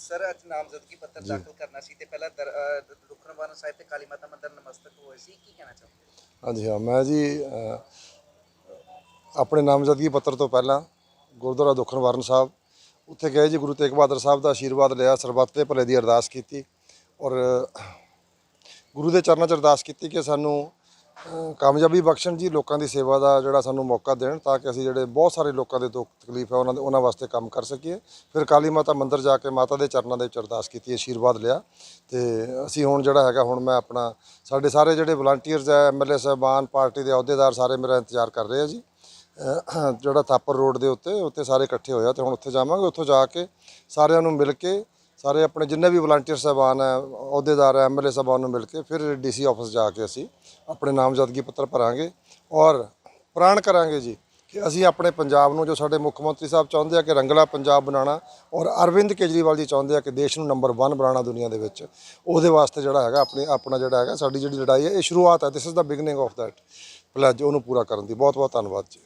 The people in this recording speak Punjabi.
ਸਰ ਅੱਜ ਨਾਮਜ਼ਦਗੀ ਪੱਤਰ ਦਾਖਲ ਕਰਨਾ ਸੀ ਤੇ ਪਹਿਲਾਂ ਦੁਖਨਿਵਾਰਨ ਸਾਹਿਬ ਤੇ ਕਾਲੀ ਮਾਤਾ ਮੰਦਿਰ ਨਮਸਤਕ ਹੋਏ ਸੀ। ਕੀ ਕਹਿਣਾ ਚਾਹੁੰਦੇ ਹਾਂਜੀ ਹਾਂ ਮੈਂ ਜੀ ਆਪਣੇ ਨਾਮਜ਼ਦਗੀ ਪੱਤਰ ਤੋਂ ਪਹਿਲਾਂ ਗੁਰਦੁਆਰਾ ਦੁਖਨਿਵਾਰਨ ਸਾਹਿਬ ਉੱਥੇ ਗਏ ਜੀ ਗੁਰੂ ਤੇਗ ਬਹਾਦਰ ਸਾਹਿਬ ਦਾ ਆਸ਼ੀਰਵਾਦ ਲਿਆ ਸਰਬੱਤ ਦੇ ਭਲੇ ਦੀ ਅਰਦਾਸ ਕੀਤੀ ਔਰ ਗੁਰੂ ਦੇ ਚਰਨਾਂ 'ਚ ਅਰਦਾਸ ਕੀਤੀ ਕਿ ਸਾਨੂੰ ਕਾਮਯਾਬੀ ਬਖਸ਼ਣ ਜੀ, ਲੋਕਾਂ ਦੀ ਸੇਵਾ ਦਾ ਜਿਹੜਾ ਸਾਨੂੰ ਮੌਕਾ ਦੇਣ ਤਾਂ ਕਿ ਅਸੀਂ ਜਿਹੜੇ ਬਹੁਤ ਸਾਰੇ ਲੋਕਾਂ ਦੇ ਦੁੱਖ ਤਕਲੀਫ ਹੈ, ਉਹਨਾਂ ਦੇ ਉਹਨਾਂ ਵਾਸਤੇ ਕੰਮ ਕਰ ਸਕੀਏ। ਫਿਰ ਕਾਲੀ ਮਾਤਾ ਮੰਦਿਰ ਜਾ ਕੇ ਮਾਤਾ ਦੇ ਚਰਨਾਂ ਦੇ ਵਿੱਚ ਅਰਦਾਸ ਕੀਤੀ ਆਸ਼ੀਰਵਾਦ ਲਿਆ। ਤੇ ਅਸੀਂ ਹੁਣ ਜਿਹੜਾ ਹੈਗਾ, ਹੁਣ ਮੈਂ ਆਪਣਾ ਸਾਡੇ ਸਾਰੇ ਜਿਹੜੇ ਵਲੰਟੀਅਰਸ ਹੈ ਐਮਐਲਏ ਸਾਹਿਬਾਨ, ਪਾਰਟੀ ਦੇ ਅਹੁਦੇਦਾਰ ਸਾਰੇ ਮੇਰਾ ਇੰਤਜ਼ਾਰ ਕਰ ਰਹੇ ਆ ਜੀ। ਜਿਹੜਾ ਥਾਪਰ ਰੋਡ ਦੇ ਉੱਤੇ ਉੱਤੇ ਸਾਰੇ ਇਕੱਠੇ ਹੋਏ ਆ ਤੇ ਹੁਣ ਉੱਥੇ ਜਾਵਾਂਗੇ। ਉੱਥੋਂ ਜਾ ਕੇ ਸਾਰਿਆਂ ਨੂੰ ਮਿਲ ਕੇ ਸਾਰੇ ਆਪਣੇ ਜਿੰਨੇ ਵੀ ਵਲੰਟੀਅਰ ਸਾਹਿਬਾਨ ਹੈ, ਅਹੁਦੇਦਾਰ ਹੈ ਐਮਐਲਏ ਸਾਹਿਬਾਨ ਨੂੰ ਮਿਲ ਕੇ ਫਿਰ ਡੀਸੀ ਆਫਿਸ ਜਾ ਕੇ ਅਸੀਂ ਆਪਣੇ ਨਾਮਜ਼ਦਗੀ ਪੱਤਰ ਭਰਾਂਗੇ ਔਰ ਪ੍ਰਾਣ ਕਰਾਂਗੇ ਜੀ ਕਿ ਅਸੀਂ ਆਪਣੇ ਪੰਜਾਬ ਨੂੰ ਜੋ ਸਾਡੇ ਮੁੱਖ ਮੰਤਰੀ ਸਾਹਿਬ ਚਾਹੁੰਦੇ ਆ ਕਿ ਰੰਗਲਾ ਪੰਜਾਬ ਬਣਾਉਣਾ ਔਰ ਅਰਵਿੰਦ ਕੇਜਰੀਵਾਲ ਜੀ ਚਾਹੁੰਦੇ ਆ ਕਿ ਦੇਸ਼ ਨੂੰ ਨੰਬਰ 1 ਬਣਾਉਣਾ ਦੁਨੀਆ ਦੇ ਵਿੱਚ, ਉਹਦੇ ਵਾਸਤੇ ਜਿਹੜਾ ਹੈਗਾ ਆਪਣੀ, ਆਪਣਾ ਜਿਹੜਾ ਹੈਗਾ ਸਾਡੀ ਜਿਹੜੀ ਲੜਾਈ ਹੈ, ਇਹ ਸ਼ੁਰੂਆਤ ਹੈ this is the beginning of that pledge ਉਹਨੂੰ ਪੂਰਾ ਕਰਨ ਦੀ। ਬਹੁਤ ਬਹੁਤ ਧੰਨਵਾਦ ਜੀ।